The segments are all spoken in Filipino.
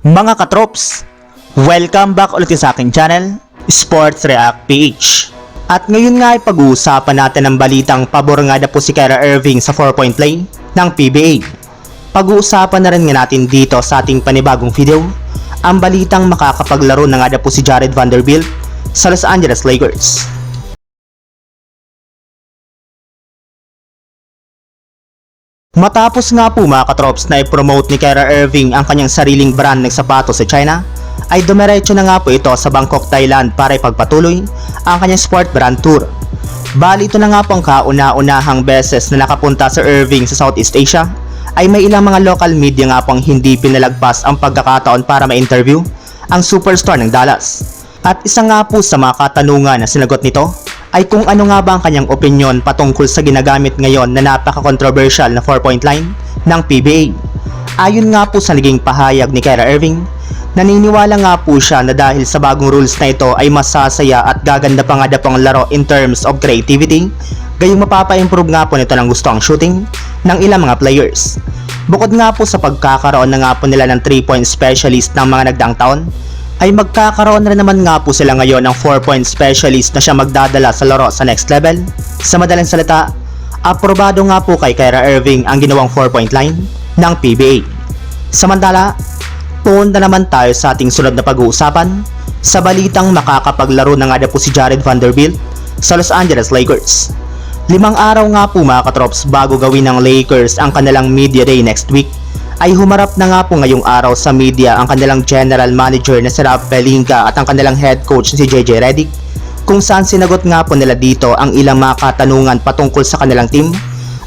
Mga katrops, welcome back ulit sa aking channel, Sports React PH. At ngayon nga ay pag-uusapan natin ang balitang pabor nga na po si Kyra Irving sa 4-point play ng PBA. Pag-uusapan na rin nga natin dito sa ating panibagong video, ang balitang makakapaglaro na nga na po si Jared Vanderbilt sa Los Angeles Lakers. Matapos nga po mga katrops na i-promote ni Kyra Irving ang kanyang sariling brand ng sapatos sa China, ay dumiretso na nga po ito sa Bangkok, Thailand para ipagpatuloy ang kanyang sport brand tour. Bali ito na nga po ang kauna-unahang beses na nakapunta sa Irving sa Southeast Asia, ay may ilang mga local media nga pong hindi pinalagpas ang pagkakataon para ma-interview ang superstar ng Dallas. At isa nga po sa mga katanungan na sinagot nito ay kung ano nga ba ang kanyang opinion patungkol sa ginagamit ngayon na napaka-controversial na 4-point line ng PBA. Ayon nga po sa naging pahayag ni Kyra Irving, naniniwala nga po siya na dahil sa bagong rules na ito ay masasaya at gaganda pa nga daw ang laro in terms of creativity, gayong mapapa-improve nga po nito ng gusto ang shooting ng ilang mga players. Bukod nga po sa pagkakaroon na nga po nila ng 3-point specialist ng mga nagdaang taon, ay magkakaroon na naman nga po sila ngayon ng 4-point specialist na siya magdadala sa laro sa next level. Sa madaling salita, aprobado nga po kay Kyra Irving ang ginawang 4-point line ng PBA. Samantala, punta naman tayo sa ating sunod na pag-uusapan sa balitang makakapaglaro na nga na po si Jared Vanderbilt sa Los Angeles Lakers. Limang araw nga po mga katrops bago gawin ng Lakers ang kanilang media day next week ay humarap na nga po ngayong araw sa media ang kanilang general manager na si Rob Pelinka at ang kanilang head coach na si JJ Redick kung saan sinagot nga po nila dito ang ilang mga katanungan patungkol sa kanilang team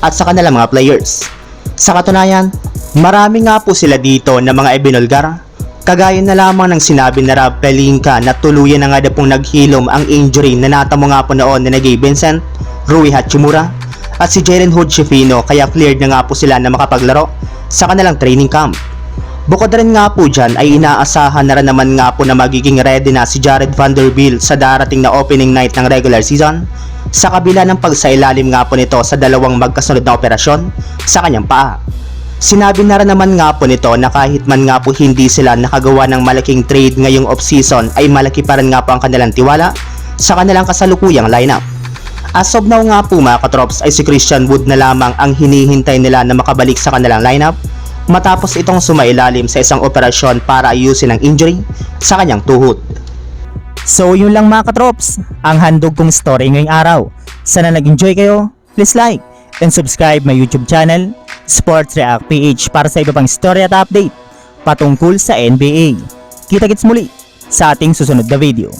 at sa kanilang mga players. Sa katunayan, marami nga po sila dito na mga ibinulgar Kagaya na lamang ng sinabi na Rob Pelinka na tuluyan na nga na pong naghilom ang injury na natamo nga po noon na Nagay Vincent, Rui Hachimura at si Jalen Hood Shifino kaya cleared na nga po sila na makapaglaro sa kanilang training camp. Bukod rin nga po dyan ay inaasahan na rin naman nga po na magiging ready na si Jared Vanderbilt sa darating na opening night ng regular season sa kabila ng pagsailalim nga po nito sa dalawang magkasunod na operasyon sa kanyang paa. Sinabi na rin naman nga po nito na kahit man nga po hindi sila nakagawa ng malaking trade ngayong off-season ay malaki pa rin nga po ang kanilang tiwala sa kanilang kasalukuyang lineup. As of now nga po mga katrops ay si Christian Wood na lamang ang hinihintay nila na makabalik sa kanilang lineup matapos itong sumailalim sa isang operasyon para ayusin ang injury sa kanyang tuhod. So yun lang mga katrops, ang handog kong story ngayong araw. Sana nag-enjoy kayo, please like and subscribe my YouTube channel, Sports React PH para sa iba pang story at update patungkol sa NBA. Kita-kits muli sa ating susunod na video.